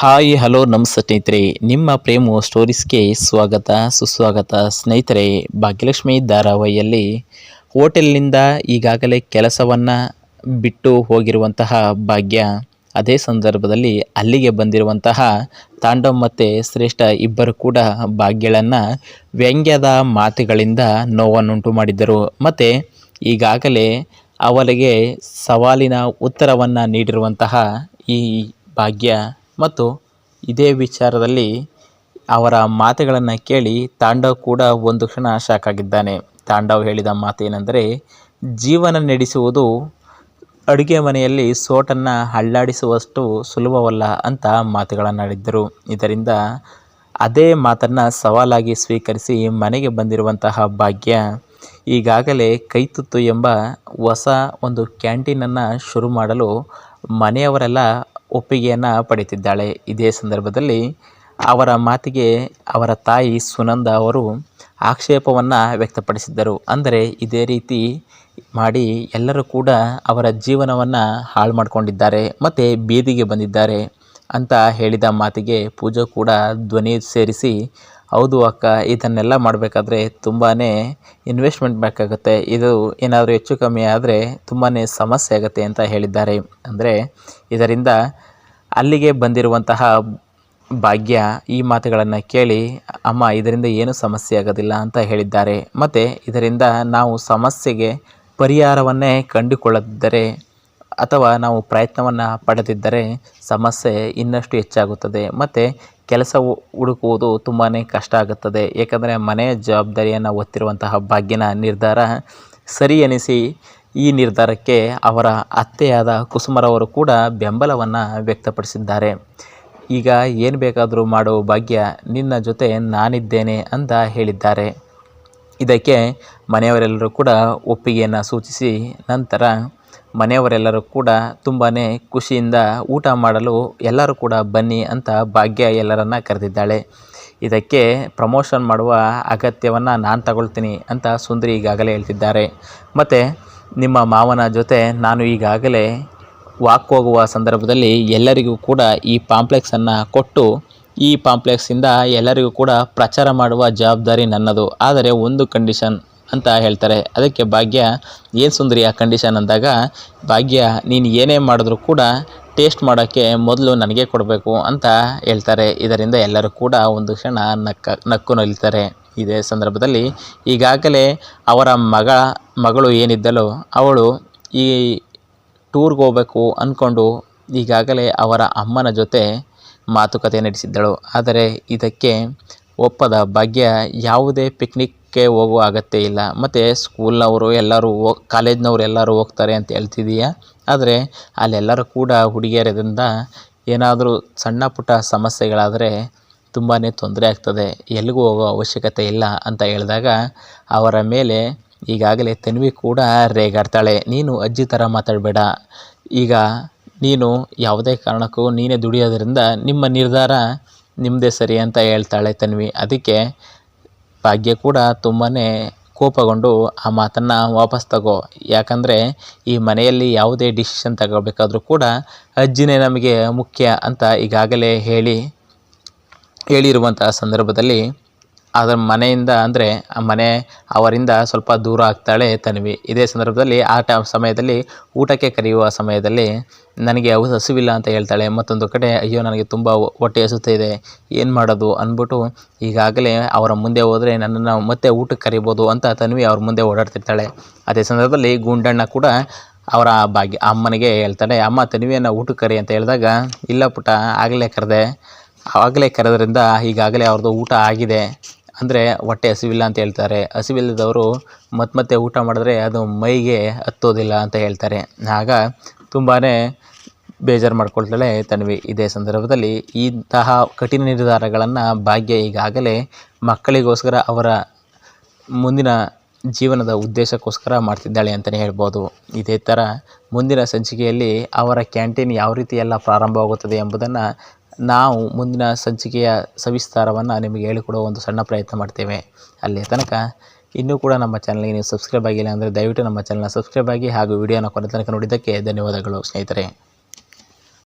Hi, hello ನಮಸ್ತೆ ಸ್ನೇಹಿತರೆ. ನಿಮ್ಮ ಪ್ರೇಮು ಸ್ಟೋರೀಸ್ಗೆ ಸ್ವಾಗತ, ಸುಸ್ವಾಗತ. ಸ್ನೇಹಿತರೆ, ಭಾಗ್ಯಲಕ್ಷ್ಮಿ ಧಾರಾವಾಹಿಯಲ್ಲಿ ಹೋಟೆಲ್ನಿಂದ ಈಗಾಗಲೇ ಕೆಲಸವನ್ನು ಬಿಟ್ಟು ಹೋಗಿರುವಂತಹ ಭಾಗ್ಯ, ಅದೇ ಸಂದರ್ಭದಲ್ಲಿ ಅಲ್ಲಿಗೆ ಬಂದಿರುವಂತಹ ತಾಂಡವ್ ಮತ್ತು ಶ್ರೇಷ್ಠ ಇಬ್ಬರು ಕೂಡ ಭಾಗ್ಯಗಳನ್ನು ವ್ಯಂಗ್ಯದ ಮಾತುಗಳಿಂದ ನೋವನ್ನುಂಟು ಮಾಡಿದ್ದರು. ಮತ್ತು ಈಗಾಗಲೇ ಅವಳಿಗೆ ಸವಾಲಿನ ಉತ್ತರವನ್ನು ನೀಡಿರುವಂತಹ ಈ ಭಾಗ್ಯ ಮತ್ತು ಇದೇ ವಿಚಾರದಲ್ಲಿ ಅವರ ಮಾತುಗಳನ್ನು ಕೇಳಿ ತಾಂಡವ್ ಕೂಡ ಒಂದು ಕ್ಷಣ ಶಾಕ್ ಆಗಿದ್ದಾನೆ. ತಾಂಡವ್ ಹೇಳಿದ ಮಾತೇನೆಂದರೆ, ಜೀವನ ನಡೆಸುವುದು ಅಡುಗೆ ಮನೆಯಲ್ಲಿ ಸೋಟನ್ನು ಅಳ್ಳಾಡಿಸುವಷ್ಟು ಸುಲಭವಲ್ಲ ಅಂತ ಮಾತುಗಳನ್ನಾಡಿದ್ದರು ಇದರಿಂದ ಅದೇ ಮಾತನ್ನು ಸವಾಲಾಗಿ ಸ್ವೀಕರಿಸಿ ಮನೆಗೆ ಬಂದಿರುವಂತಹ ಭಾಗ್ಯ ಈಗಾಗಲೇ ಕೈತುತ್ತು ಎಂಬ ಹೊಸ ಒಂದು ಕ್ಯಾಂಟೀನನ್ನು ಶುರು ಮಾಡಲು ಮನೆಯವರೆಲ್ಲ ಒಪ್ಪಿಗೆಯನ್ನು ಪಡೆಯುತ್ತಿದ್ದಾಳೆ. ಇದೇ ಸಂದರ್ಭದಲ್ಲಿ ಅವರ ಮಾತಿಗೆ ಅವರ ತಾಯಿ ಸುನಂದ ಅವರು ಆಕ್ಷೇಪವನ್ನು ವ್ಯಕ್ತಪಡಿಸಿದ್ದರು. ಅಂದರೆ ಇದೇ ರೀತಿ ಮಾಡಿ ಎಲ್ಲರೂ ಕೂಡ ಅವರ ಜೀವನವನ್ನು ಹಾಳು ಮಾಡಿಕೊಂಡಿದ್ದಾರೆ, ಮತ್ತು ಬೀದಿಗೆ ಬಂದಿದ್ದಾರೆ ಅಂತ ಹೇಳಿದ ಮಾತಿಗೆ ಪೂಜಾ ಕೂಡ ಧ್ವನಿ ಸೇರಿಸಿ ಹೌದು ಅಕ್ಕ, ಇದನ್ನೆಲ್ಲ ಮಾಡಬೇಕಾದ್ರೆ ತುಂಬಾ ಇನ್ವೆಸ್ಟ್ಮೆಂಟ್ ಬೇಕಾಗುತ್ತೆ ಇದು ಏನಾದರೂ ಹೆಚ್ಚು ಕಮ್ಮಿ ಆದರೆ ತುಂಬಾ ಸಮಸ್ಯೆ ಆಗುತ್ತೆ ಅಂತ ಹೇಳಿದ್ದಾರೆ. ಅಂದರೆ ಇದರಿಂದ ಅಲ್ಲಿಗೆ ಬಂದಿರುವಂತಹ ಭಾಗ್ಯ ಈ ಮಾತುಗಳನ್ನು ಕೇಳಿ, ಅಮ್ಮ, ಇದರಿಂದ ಏನು ಸಮಸ್ಯೆ ಆಗೋದಿಲ್ಲ ಅಂತ ಹೇಳಿದ್ದಾರೆ. ಮತ್ತು ಇದರಿಂದ ನಾವು ಸಮಸ್ಯೆಗೆ ಪರಿಹಾರವನ್ನೇ ಕಂಡುಕೊಳ್ಳದಿದ್ದರೆ ಅಥವಾ ನಾವು ಪ್ರಯತ್ನವನ್ನು ಪಡೆದಿದ್ದರೆ ಸಮಸ್ಯೆ ಇನ್ನಷ್ಟು ಹೆಚ್ಚಾಗುತ್ತದೆ. ಮತ್ತು ಕೆಲಸ ಹುಡುಕುವುದು ತುಂಬಾ ಕಷ್ಟ ಆಗುತ್ತದೆ. ಏಕೆಂದರೆ ಮನೆಯ ಜವಾಬ್ದಾರಿಯನ್ನು ಹೊತ್ತಿರುವಂತಹ ಭಾಗ್ಯನ ನಿರ್ಧಾರ ಸರಿ ಎನಿಸಿ ಈ ನಿರ್ಧಾರಕ್ಕೆ ಅವರ ಅತ್ತೆಯಾದ ಕುಸುಮರವರು ಕೂಡ ಬೆಂಬಲವನ್ನು ವ್ಯಕ್ತಪಡಿಸಿದ್ದಾರೆ. ಈಗ ಏನು ಬೇಕಾದರೂ ಮಾಡೋ ಭಾಗ್ಯ ನಿನ್ನ ಜೊತೆ ನಾನಿದ್ದೇನೆ ಅಂತ ಹೇಳಿದ್ದಾರೆ. ಇದಕ್ಕೆ ಮನೆಯವರೆಲ್ಲರೂ ಕೂಡ ಒಪ್ಪಿಗೆಯನ್ನು ಸೂಚಿಸಿ ನಂತರ ಮನೆಯವರೆಲ್ಲರೂ ಕೂಡ ತುಂಬಾ ಖುಷಿಯಿಂದ ಊಟ ಮಾಡಲು ಎಲ್ಲರೂ ಕೂಡ ಬನ್ನಿ ಅಂತ ಭಾಗ್ಯ ಎಲ್ಲರನ್ನ ಕರೆದಿದ್ದಾಳೆ. ಇದಕ್ಕೆ ಪ್ರಮೋಷನ್ ಮಾಡುವ ಅಗತ್ಯವನ್ನು ನಾನು ತಗೊಳ್ತೀನಿ ಅಂತ ಸುಂದರಿ ಈಗಾಗಲೇ ಹೇಳ್ತಿದ್ದಾರೆ. ಮತ್ತು ನಿಮ್ಮ ಮಾವನ ಜೊತೆ ನಾನು ಈಗಾಗಲೇ ವಾಕ್ ಹೋಗುವ ಸಂದರ್ಭದಲ್ಲಿ ಎಲ್ಲರಿಗೂ ಕೂಡ ಈ ಪಾಂಪ್ಲೆಕ್ಸನ್ನು ಕೊಟ್ಟು, ಈ ಪಾಂಪ್ಲೆಕ್ಸಿಂದ ಎಲ್ಲರಿಗೂ ಕೂಡ ಪ್ರಚಾರ ಮಾಡುವ ಜವಾಬ್ದಾರಿ ನನ್ನದು. ಆದರೆ ಒಂದು ಕಂಡೀಷನ್ ಅಂತ ಹೇಳ್ತಾರೆ. ಅದಕ್ಕೆ ಭಾಗ್ಯ, ಏನು ಸುಂದರಿ ಆ ಕಂಡೀಷನ್ ಅಂದಾಗ, ಭಾಗ್ಯ, ನೀನು ಏನೇ ಮಾಡಿದ್ರೂ ಕೂಡ ಟೇಸ್ಟ್ ಮಾಡೋಕ್ಕೆ ಮೊದಲು ನನಗೆ ಕೊಡಬೇಕು ಅಂತ ಹೇಳ್ತಾರೆ. ಇದರಿಂದ ಎಲ್ಲರೂ ಕೂಡ ಒಂದು ಕ್ಷಣ ನಕ್ಕ, ನಕ್ಕು ನಲಿತಾರೆ. ಇದೇ ಸಂದರ್ಭದಲ್ಲಿ ಈಗಾಗಲೇ ಅವರ ಮಗ, ಮಗಳು ಏನಿದ್ದಲೋ ಅವಳು ಈ ಟೂರ್ಗೆ ಹೋಗಬೇಕು ಅಂದ್ಕೊಂಡು ಈಗಾಗಲೇ ಅವರ ಅಮ್ಮನ ಜೊತೆ ಮಾತುಕತೆ ನಡೆಸಿದ್ದಳು. ಆದರೆ ಇದಕ್ಕೆ ಒಪ್ಪದ ಭಾಗ್ಯ, ಯಾವುದೇ ಪಿಕ್ನಿಕ್ಗೆ ಹೋಗುವ ಅಗತ್ಯ ಇಲ್ಲ. ಮತ್ತು ಸ್ಕೂಲ್ನವರು ಎಲ್ಲರೂ ಹೋ ಕಾಲೇಜ್ನವ್ರು ಎಲ್ಲರೂ ಹೋಗ್ತಾರೆ ಅಂತ ಹೇಳ್ತಿದೀಯ. ಆದರೆ ಅಲ್ಲೆಲ್ಲರೂ ಕೂಡ ಹುಡುಗಿಯರಿಂದ ಏನಾದರೂ ಸಣ್ಣ ಪುಟ್ಟ ಸಮಸ್ಯೆಗಳಾದರೆ ತುಂಬಾ ತೊಂದರೆ ಆಗ್ತದೆ. ಎಲ್ಲಿಗೂ ಹೋಗೋ ಅವಶ್ಯಕತೆ ಇಲ್ಲ ಅಂತ ಹೇಳಿದಾಗ ಅವರ ಮೇಲೆ ಈಗಾಗಲೇ ತನ್ವಿ ಕೂಡ ರೇಗಾಡ್ತಾಳೆ. ನೀನು ಅಜ್ಜಿ ಥರ ಮಾತಾಡಬೇಡ. ಈಗ ನೀನು ಯಾವುದೇ ಕಾರಣಕ್ಕೂ ನೀನೇ ದುಡಿಯೋದರಿಂದ ನಿಮ್ಮ ನಿರ್ಧಾರ ನಿಮ್ಮದೇ ಸರಿ ಅಂತ ಹೇಳ್ತಾಳೆ ತನ್ವಿ. ಅದಕ್ಕೆ ಭಾಗ್ಯ ಕೂಡ ತುಂಬಾ ಕೋಪಗೊಂಡು ಆ ಮಾತನ್ನು ವಾಪಸ್ ತಗೋ. ಯಾಕಂದರೆ ಈ ಮನೆಯಲ್ಲಿ ಯಾವುದೇ ಡಿಸಿಷನ್ ತಗೋಬೇಕಾದ್ರೂ ಕೂಡ ಅಜ್ಜಿನೇ ನಮಗೆ ಮುಖ್ಯ ಅಂತ ಈಗಾಗಲೇ ಹೇಳಿ ಹೇಳಿರುವಂತಹ ಸಂದರ್ಭದಲ್ಲಿ ಅದರ ಮನೆಯಿಂದ ಅಂದರೆ ಆ ಮನೆ ಅವರಿಂದ ಸ್ವಲ್ಪ ದೂರ ಆಗ್ತಾಳೆ ತನ್ವಿ. ಇದೇ ಸಂದರ್ಭದಲ್ಲಿ ಆ ಟ ಸಮಯದಲ್ಲಿ ಊಟಕ್ಕೆ ಕರೆಯುವ ಸಮಯದಲ್ಲಿ ನನಗೆ ಅವು ಹಸಿವಿಲ್ಲ ಅಂತ ಹೇಳ್ತಾಳೆ. ಮತ್ತೊಂದು ಕಡೆ, ಅಯ್ಯೋ, ನನಗೆ ತುಂಬ ಹೊಟ್ಟೆ ಹಸುತ್ತಿದೆ ಏನು ಮಾಡೋದು? ಅಂದ್ಬಿಟ್ಟು ಈಗಾಗಲೇ ಅವರ ಮುಂದೆ ಹೋದರೆ ನನ್ನನ್ನು ಮತ್ತೆ ಊಟಕ್ಕೆ ಕರಿಬೋದು ಅಂತ ತನ್ವಿ ಅವ್ರ ಮುಂದೆ ಓಡಾಡ್ತಿರ್ತಾಳೆ. ಅದೇ ಸಂದರ್ಭದಲ್ಲಿ ಗುಂಡಣ್ಣ ಕೂಡ ಅವರ ಭಾಗ್ಯ ಅಮ್ಮನಿಗೆ ಹೇಳ್ತಾಳೆ, ಅಮ್ಮ, ತನ್ವಿಯನ್ನು ಊಟಕ್ಕೆ ಕರಿ ಅಂತ ಹೇಳಿದಾಗ, ಇಲ್ಲ ಪುಟ್ಟ, ಆಗಲೇ ಕರೆದೆ. ಆಗಲೇ ಕರೆದ್ರಿಂದ ಈಗಾಗಲೇ ಅವ್ರದ್ದು ಊಟ ಆಗಿದೆ. ಅಂದರೆ ಹೊಟ್ಟೆ ಹಸಿವಿಲ್ಲ ಅಂತ ಹೇಳ್ತಾರೆ. ಹಸಿವಿಲ್ಲದವರು ಮತ್ತೆ ಮತ್ತೆ ಊಟ ಮಾಡಿದ್ರೆ ಅದು ಮೈಗೆ ಹತ್ತೋದಿಲ್ಲ ಅಂತ ಹೇಳ್ತಾರೆ. ಆಗ ತುಂಬಾ ಬೇಜಾರು ಮಾಡ್ಕೊಳ್ತಾಳೆ ತನ್ವಿ. ಇದೇ ಸಂದರ್ಭದಲ್ಲಿ ಇಂತಹ ಕಠಿಣ ನಿರ್ಧಾರಗಳನ್ನು ಭಾಗ್ಯ ಈಗಾಗಲೇ ಮಕ್ಕಳಿಗೋಸ್ಕರ ಅವರ ಮುಂದಿನ ಜೀವನದ ಉದ್ದೇಶಕ್ಕೋಸ್ಕರ ಮಾಡ್ತಿದ್ದಾಳೆ ಅಂತಲೇ ಹೇಳ್ಬೋದು. ಇದೇ ಥರ ಮುಂದಿನ ಸಂಚಿಕೆಯಲ್ಲಿ ಅವರ ಕ್ಯಾಂಟೀನ್ ಯಾವ ರೀತಿ ಎಲ್ಲ ಪ್ರಾರಂಭವಾಗುತ್ತದೆ ಎಂಬುದನ್ನು ನಾವು ಮುಂದಿನ ಸಂಚಿಕೆಯ ಸವಿಸ್ತಾರವನ್ನು ನಿಮಗೆ ಹೇಳಿಕೊಡುವ ಒಂದು ಸಣ್ಣ ಪ್ರಯತ್ನ ಮಾಡ್ತೇವೆ. ಅಲ್ಲಿ ತನಕ ಇನ್ನೂ ಕೂಡ ನಮ್ಮ ಚಾನಲ್ಗೆ ನೀವು ಸಬ್ಸ್ಕ್ರೈಬ್ ಆಗಿಲ್ಲ ಅಂದರೆ ದಯವಿಟ್ಟು ನಮ್ಮ ಚಾನಲ್ನ ಸಬ್ಸ್ಕ್ರೈಬ್ ಆಗಿ ಹಾಗೂ ವಿಡಿಯೋನ ಕೊನೆ ತನಕ ನೋಡಿದ್ದಕ್ಕೆ ಧನ್ಯವಾದಗಳು ಸ್ನೇಹಿತರೆ.